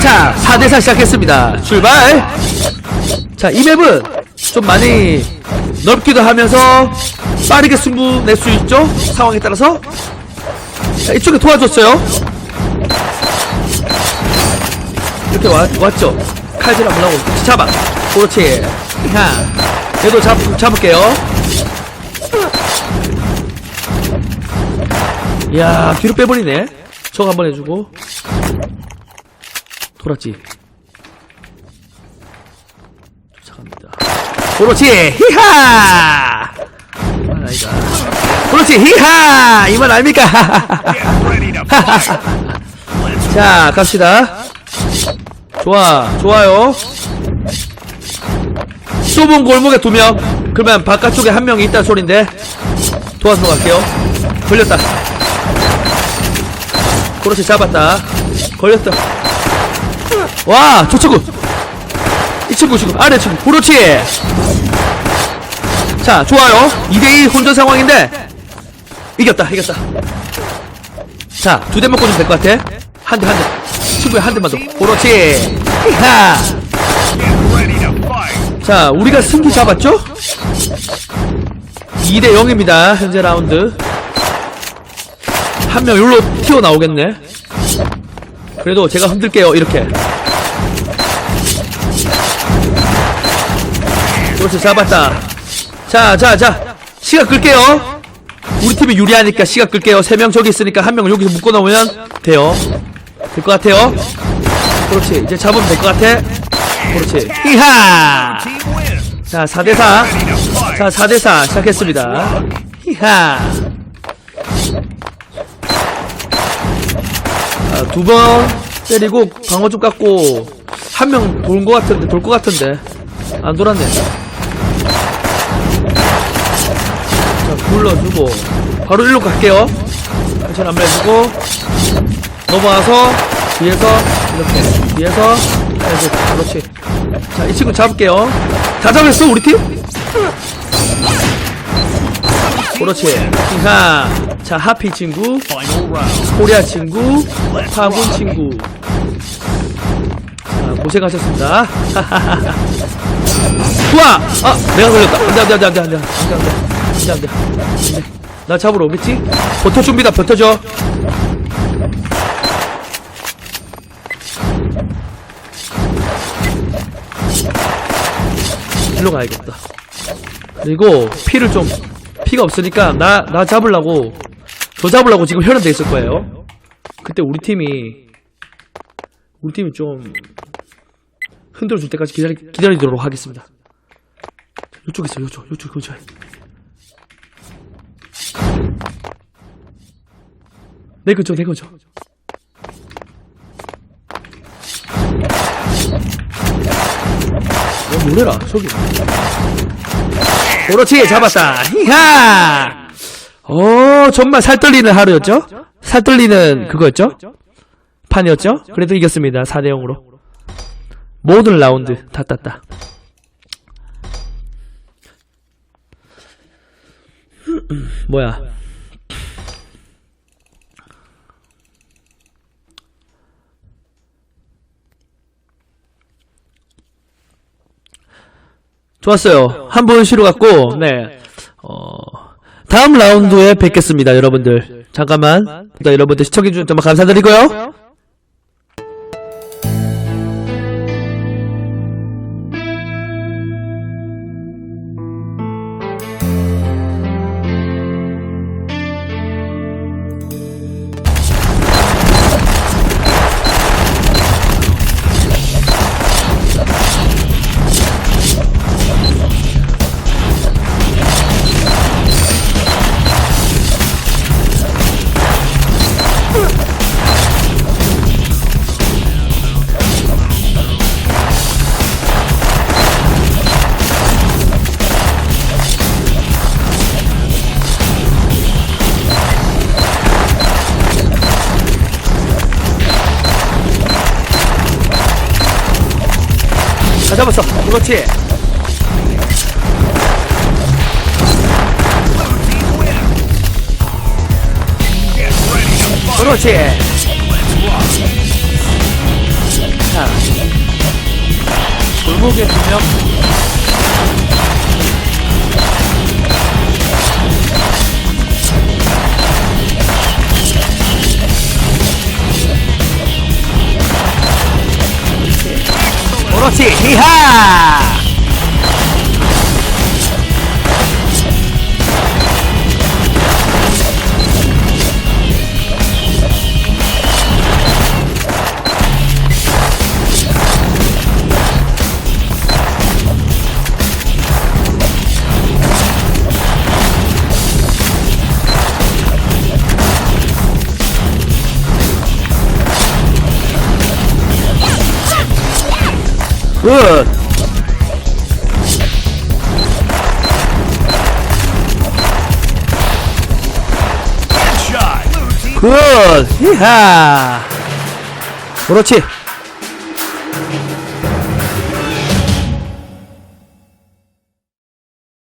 자, 4대4 시작했습니다. 출발! 자, 이 맵은 좀 많이 넓기도 하면서 빠르게 승부 낼 수 있죠? 상황에 따라서. 자, 이쪽에 도와줬어요. 이렇게 왔, 왔죠? 칼질 한번 하고, 잡아. 그렇지. 하. 얘도 잡, 잡을게요. 이야, 뒤로 빼버리네. 저거 한번 해주고. 돌았지. 쫓아갑니다. 그렇지! 히하! 이만 아이가. 그렇지! 히하! 이만 아닙니까? 자, 갑시다. 좋아, 좋아요. 좁은 골목에 두 명. 그러면 바깥쪽에 한 명이 있다는 소린데. 도와서 갈게요. 걸렸다. 그렇지, 잡았다. 걸렸다. 와, 저 친구. 이 친구 지금 아래 친구. 그렇지. 자, 좋아요. 2대2 혼전 상황인데 이겼다, 이겼다. 자, 두대 먹고 주면 될 것 같아. 한 대, 한 대. 친구야, 한 대만 더. 그렇지. 야. 자, 우리가 승기 잡았죠? 2대 0입니다. 현재 라운드. 한 명 여기로 튀어나오겠네. 그래도 제가 흔들게요, 이렇게. 그렇지, 잡았다. 자, 자, 자. 시간 끌게요. 우리 팀이 유리하니까 시간 끌게요. 세 명 저기 있으니까 한 명 여기서 묶어 놓으면 돼요. 될 것 같아요. 그렇지, 이제 잡으면 될 것 같아. 그렇지. 히하! 자, 4대4. 자, 4대4 시작했습니다. 히하! 자, 두 번 때리고 방어 좀 깎고 한 명 돌 것 같은데 돌 것 같은데 안 돌았네. 자, 불러주고 바로 일로 갈게요. 천천히 한번 해주고 넘어와서 뒤에서 이렇게 뒤에서 이렇게 그렇지. 자, 이 친구 잡을게요. 다 잡았어 우리 팀? 그렇지. 자, 자 하피 친구, 코리아 친구, 파군 친구. 자, 고생하셨습니다. 좋아! 아, 내가 걸렸다. 안 돼, 안 돼, 안 돼, 안 돼, 안 돼, 안 돼, 안 돼, 안 돼, 안 돼, 안 돼. 나 잡으러 오겠지? 버텨줍니다, 버텨줘. 일로 가야겠다. 그리고 피를 좀 피가 없으니까 나 나 잡으려고 저 잡으려고 지금 혈연돼 있을 거예요. 그때 우리 팀이 우리 팀이 좀 흔들어 줄 때까지 기다리 기다리도록 하겠습니다. 이쪽에 있어, 이쪽, 이쪽 근처에. 내 근처, 내 근처. 어, 노래라, 저기. 그렇지, 잡았다. 히하! 어, 정말 살떨리는 하루였죠? 살떨리는 그거였죠? 판이었죠? 그래도 이겼습니다. 4대 0으로. 모든 라운드 다 땄다. 뭐야? 좋았어요. 한 분 쉬러 갔고, 네. 어, 다음 라운드에 뵙겠습니다, 여러분들. 잠깐만. 일단 여러분들 시청해주셔서 정말 감사드리고요. 나 잡았어. 그렇지. 그렇지. 자 골목에 두명 그렇지, 굿! 굿! 히하! 그렇지!